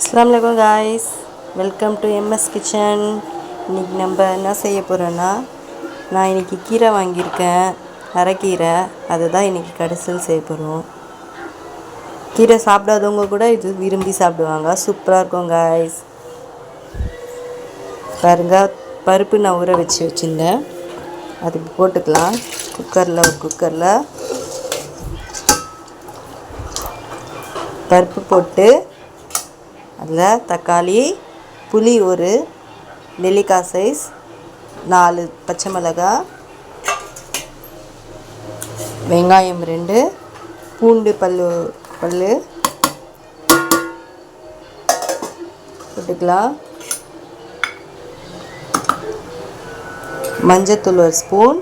அஸ்ஸலாமு guys welcome to MS kitchen இன்றைக்கி நம்ம என்ன செய்ய போகிறோன்னா நான் இன்றைக்கி கீரை வாங்கியிருக்கேன். அரைக்கீரை அதை தான் இன்றைக்கி கடைசியில் செய்ய போகிறோம் கீரை சாப்பிடாதவங்க கூட இது விரும்பி சாப்பிடுவாங்க. சூப்பராக இருக்கும் காய்ஸ் பாருங்க பருப்பு நான் ஊற வச்சு வச்சுருந்தேன். அதுக்கு போட்டுக்கலாம். குக்கரில் ஒரு குக்கரில் பருப்பு போட்டு அதில் தக்காளி புளி ஒரு நெல்லிக்காய் சைஸ் நாலு பச்சை மிளகாய் வெங்காயம் ரெண்டு பூண்டு பல்லு பல்லு. போட்டுக்கலாம். மஞ்சத்தூள் ஒரு ஸ்பூன்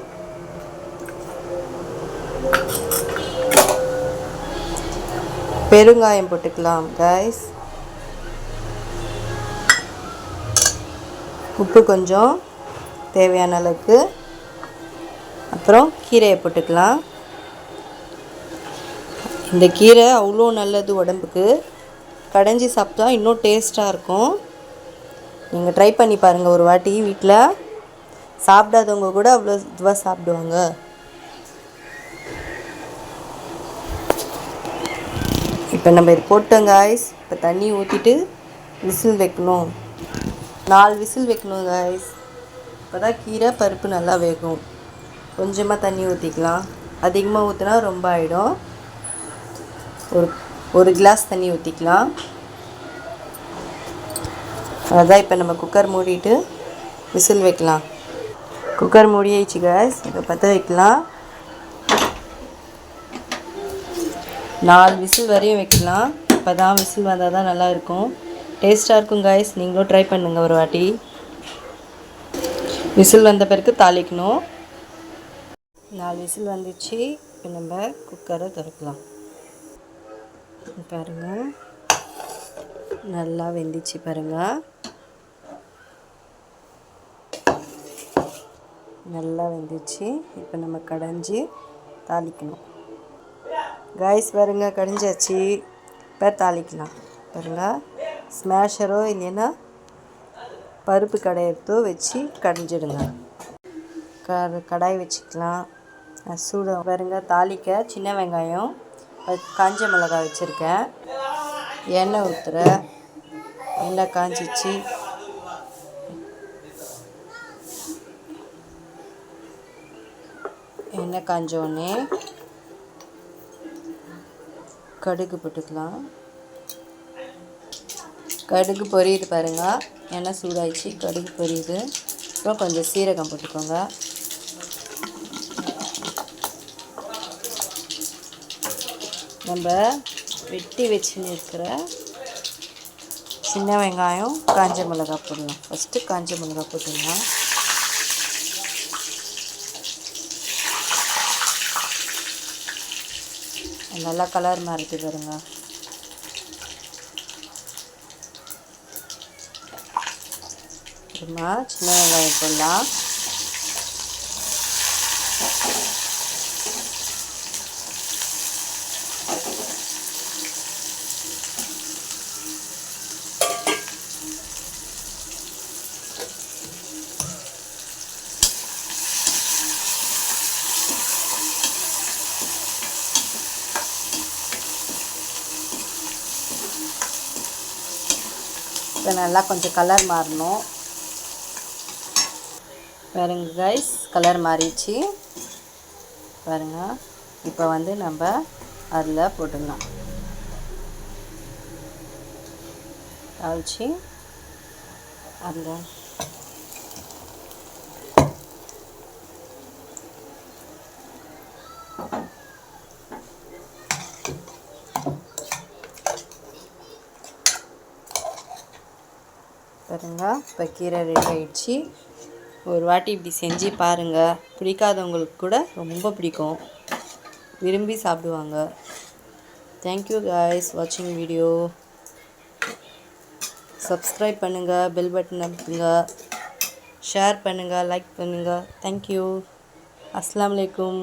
பெருங்காயம் போட்டுக்கலாம் கைஸ் உப்பு கொஞ்சம் தேவையான அளவுக்கு. அப்புறம் கீரையை போட்டுக்கலாம். இந்த கீரை அவ்வளோ நல்லது உடம்புக்கு. கடைஞ்சி சாப்பிட்டா இன்னும் டேஸ்ட்டாக இருக்கும். நீங்கள் ட்ரை பண்ணி பாருங்கள் ஒரு வாட்டி வீட்டில் சாப்பிடாதவங்க கூட அவ்வளோ இதுவாக சாப்பிடுவாங்க. இப்போ நம்ம இது போட்டோங்க ஐஸ் இப்போ தண்ணி ஊற்றிட்டு விசில் வைக்கணும். நாலு விசில் வைக்கணும் கைஸ் இப்போ தான் கீரை பருப்பு நல்லா வேகும். கொஞ்சமாக தண்ணி ஊற்றிக்கலாம் அதிகமாக ஊற்றினா ரொம்ப ஆகிடும் ஒரு ஒரு கிளாஸ் தண்ணி ஊற்றிக்கலாம் அதான் இப்போ நம்ம குக்கர் மூடிட்டு விசில் வைக்கலாம். குக்கர் மூடியாச்சு காய்ஸ் இப்போ பற்ற வைக்கலாம். நாலு விசில் வரையும் வைக்கலாம். இப்போ தான் விசில் வந்தால் தான் நல்லா இருக்கும். டேஸ்ட்டாக இருக்கும் காய்ஸ் நீங்களும் ட்ரை பண்ணுங்கள் ஒரு வாட்டி. விசில் வந்த பிறகு தாளிக்கணும். நாலு விசில் வந்துச்சு. இப்போ நம்ம குக்கரை திறக்கலாம். பாருங்கள் நல்லா வெந்துச்சு பாருங்கள் நல்லா வெந்துச்சு. இப்போ நம்ம கடைஞ்சி தாளிக்கணும். காய்ஸ் பாருங்க கடைஞ்சாச்சு. இப்போ தாளிக்கலாம். பாருங்கள் ஸ்மேஷரோ இல்லைன்னா பருப்பு கடையத்தோ வச்சு கடைஞ்சிடுங்க. க கடாய் வச்சுக்கலாம். சூட பாருங்க தாளிக்க சின்ன வெங்காயம் காஞ்ச மிளகாய் வச்சுருக்கேன். எண்ணெய் ஊற்றுற எண்ணெய் காஞ்சிச்சு. எண்ணெய் காஞ்சோடனே கடுகு போட்டுக்கலாம். கடுகு பொரியுது பாருங்க. எண்ணெய் சூடாயிடுச்சு கடுகு பொரியுது. அப்புறம் கொஞ்சம் சீரகம் போட்டுக்கோங்க. நம்ம வெட்டி வச்சுன்னு இருக்கிற சின்ன வெங்காயம் காஞ்ச மிளகாய் போடலாம். ஃபஸ்ட்டு காஞ்ச மிளகாய் போட்டுடலாம் நல்லா கலர் மாறிட்டு பாருங்கள் அப்புறமா சின்ன வெங்காயம் போடலாம் இப்போ நல்லா கொஞ்சம் கலர் மாறணும் பாருங்க கைஸ் கலர் மாறிடுச்சு. பாருங்க இப்போ வந்து நம்ம அதில் போட்டுடலாம். தாளிச்சு அதில். பாருங்க இப்போ கீரை ரெடி ஆயிடுச்சு. ஒரு வாட்டி இப்படி செஞ்சு பாருங்கள் பிடிக்காதவங்களுக்கு கூட ரொம்ப பிடிக்கும். விரும்பி சாப்பிடுவாங்க. தேங்க்யூ காய்ஸ் வாட்சிங் வீடியோ சப்ஸ்கிரைப் பண்ணுங்கள் பெல் பட்டன் அமுத்துங்க. ஷேர் பண்ணுங்கள் லைக் பண்ணுங்கள் தேங்க்யூ அஸ்லாம் வலைக்கும்